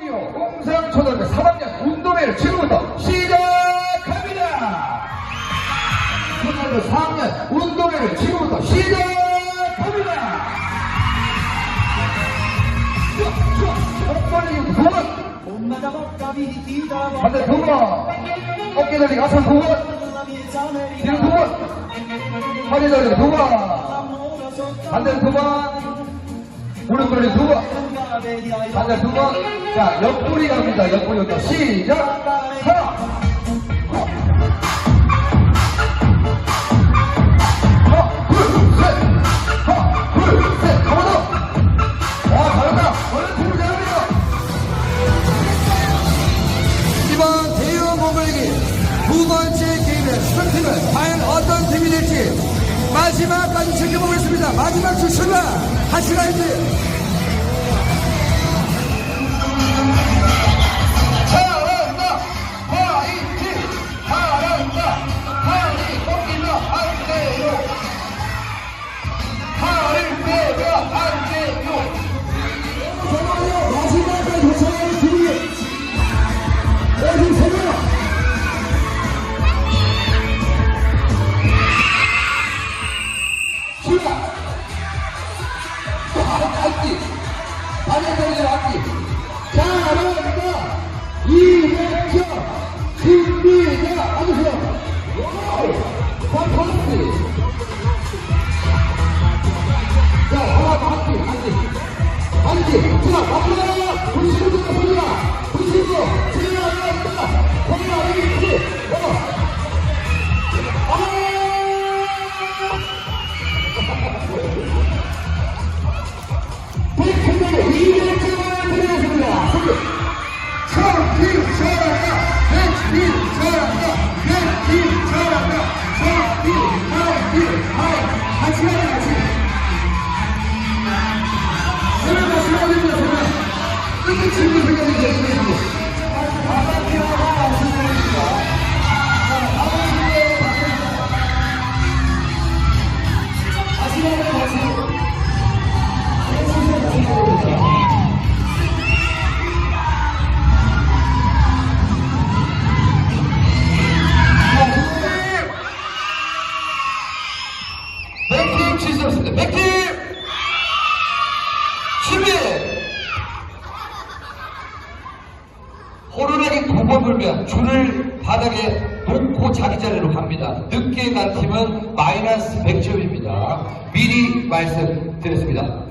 웅디오 웅상초등학교 3학년 운동회를 지금부터 시작합니다. 초등학교 4학년 운동회를 지금부터 시작합니다. 좋아, 좋아. 목 벌리기 두 번. 반대 두 번. 어깨 돌리기 앞으로 두 번. 뒤로 두 번. 허리 돌리기 두 번. 반대 두 번. 무릎 돌리기 두 번. 반대 두 번. 자, 옆구리 갑니다. 시작. 대형 몸을기 두 번째 게임의 수상팀은 과연 어떤 팀이 될지 마지막까지 지켜보겠습니다. 마지막 같이 가야지. 시작. 악기. 반응 돌리는 악기. 잘한다. 이명철. 호루라기 두번 불면 줄을 바닥에 놓고 자기 자리로 갑니다. 늦게 간 팀은 마이너스 100점입니다. 미리 말씀드렸습니다.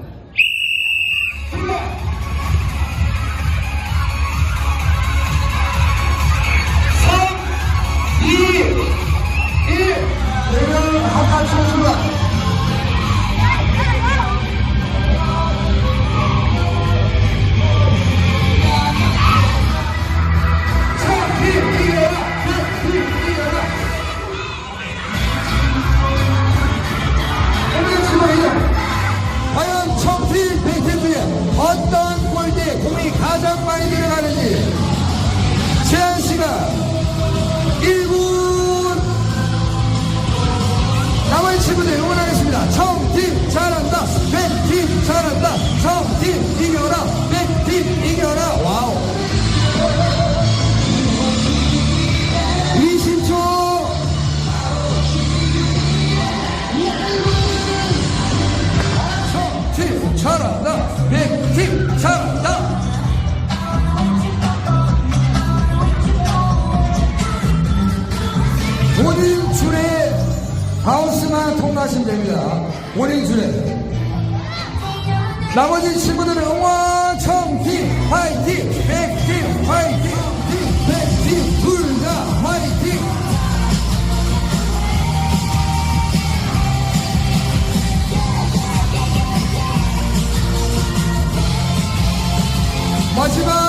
시간을 통과하시면 됩니다. 오랜 줄에. 나머지 친구들은 응원, 청팀, 화이팅, 백팀, 화이팅, 백팀, 둘다 화이팅! 마지막!